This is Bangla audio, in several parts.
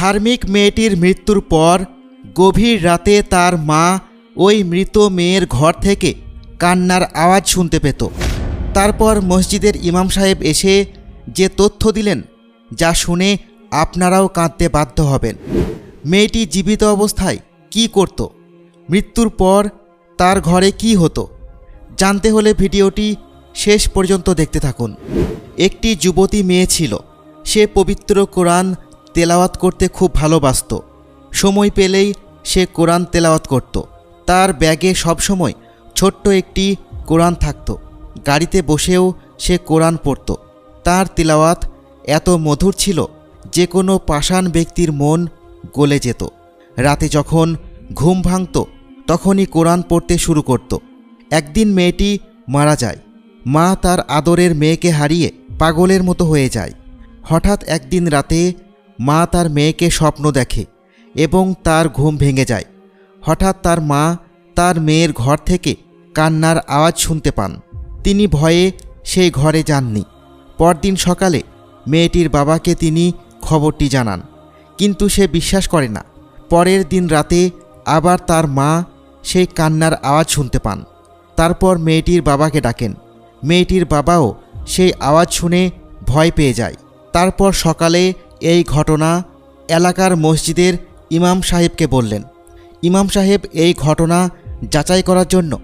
ধার্মিক মেয়েটির মৃত্যুর পর গভীর রাতে তার মা ওই মৃত মেয়ের ঘর থেকে কান্নার আওয়াজ শুনতে পেত। তারপর মসজিদের ইমাম সাহেব এসে যে তথ্য দিলেন, যা শুনে আপনারাও কাঁদতে বাধ্য হবেন। মেয়েটি জীবিত অবস্থায় কি করত? মৃত্যুর পর তার ঘরে কি হতো? জানতে হলে ভিডিওটি শেষ পর্যন্ত দেখতে থাকুন। একটি যুবতী মেয়ে ছিল। সে পবিত্র কোরআন তেলাওয়াত করতে খুব ভালোবাসত। সময় পেলেই সে কোরআন তেলাওয়াত করত। তার ব্যাগে সবসময় ছোট্ট একটি কোরআন থাকত। গাড়িতে বসেও সে কোরআন পড়ত। তার তেলাওয়াত এত মধুর ছিল যে কোনো পাষাণ ব্যক্তির মন গলে যেত। রাতে যখন ঘুম ভাঙত, তখনই কোরআন পড়তে শুরু করত। একদিন মেয়েটি মারা যায়। মা তার আদরের মেয়েকে হারিয়ে পাগলের মতো হয়ে যায়। হঠাৎ একদিন রাতে মা তার মেয়েকে স্বপ্ন দেখে এবং তার ঘুম ভেঙে যায়। হঠাৎ তার মা তার মেয়ের ঘর থেকে কান্নার আওয়াজ শুনতে পান। তিনি ভয়ে সেই ঘরে যাননি। পরদিন সকালে মেয়েটির বাবাকে তিনি খবরটি জানান, কিন্তু সে বিশ্বাস করে না। পরের দিন রাতে আবার তার মা সেই কান্নার আওয়াজ শুনতে পান। তারপর মেয়েটির বাবাকে ডাকেন। মেয়েটির বাবাও সেই আওয়াজ শুনে ভয় পেয়ে যায়। তারপর সকালে এই ঘটনা এলাকার মসজিদের ইমাম সাহেবকে বললেন। ইমাম সাহেব এই ঘটনা যাচাই করার জন্য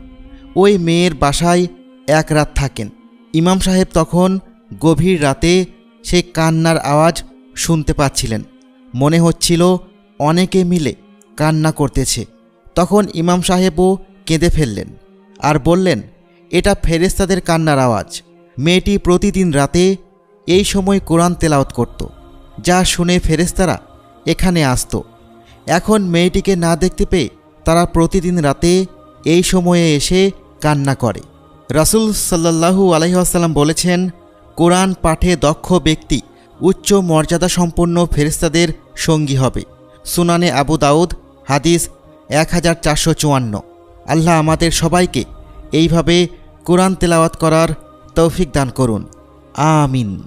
ওই মেয়ের বাসায় এক রাত থাকেন। ইমাম সাহেব তখন গভীর রাতে সেই কান্নার আওয়াজ শুনতে পাচ্ছিলেন। মনে হচ্ছিল অনেকে মিলে কান্না করতেছে। তখন ইমাম সাহেবও কেঁদে ফেললেন আর বললেন, এটা ফেরেস্তাদের কান্নার আওয়াজ। মেয়েটি প্রতিদিন রাতে এই সময় কোরআন তেলাওত করত। যা শুনে ফেরেস্তারা এখানে আসতো। এখন মেয়েটিকে না দেখতে পেয়ে তারা প্রতিদিন রাতে এই সময়ে এসে কান্না করে। রাসুল সাল্লাহু আলহিহাসাল্লাম বলেছেন, কোরআন পাঠে দক্ষ ব্যক্তি উচ্চ মর্যাদা সম্পন্ন ফেরেস্তাদের সঙ্গী হবে। সুনানে আবু দাউদ, হাদিস এক হাজার চারশো চুয়ান্ন। আল্লাহ আমাদের সবাইকে এইভাবে কোরআন তেলাওয়াত করার তৌফিক দান করুন। আমিন।